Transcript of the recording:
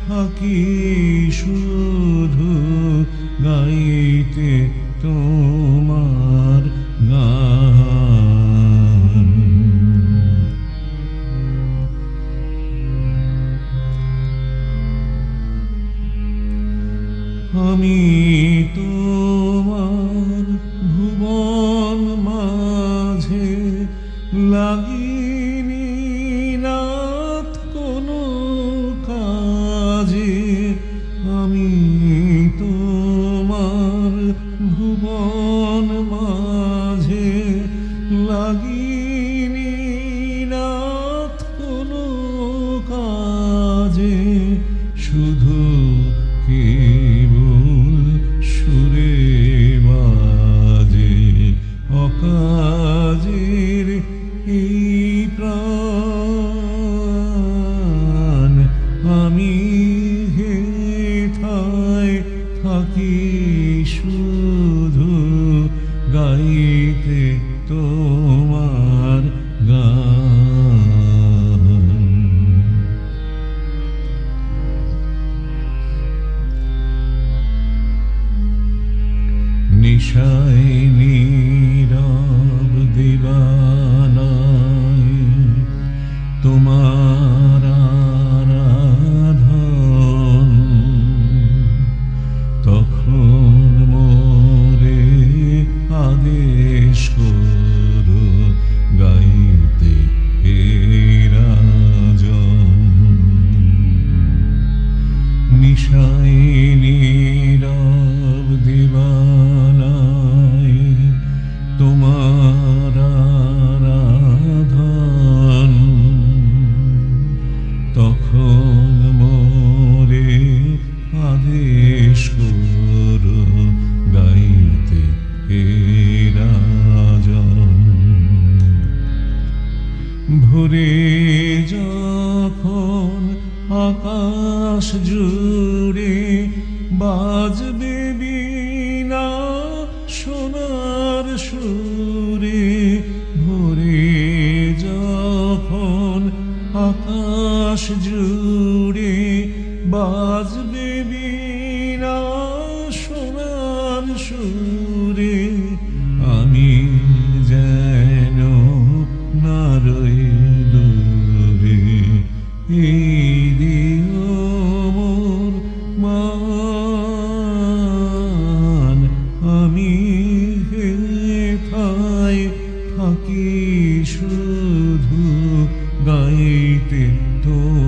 থাকি শুধু গাইতে তোমার গান। আমি তোমার ভুবন মাঝে লাগিনি আমি শুধু গাইতে তোমার গান। নিশায় নীরব দিবানায় তোমার ভোরে যখন আকাশ জুড়ে বাজবে বিনা সোনার সুরে, ভোরে যখন আকাশ জুড়ে বাজবে বিনা সোনার সুরে থাকি শুধু গাইতে তোমার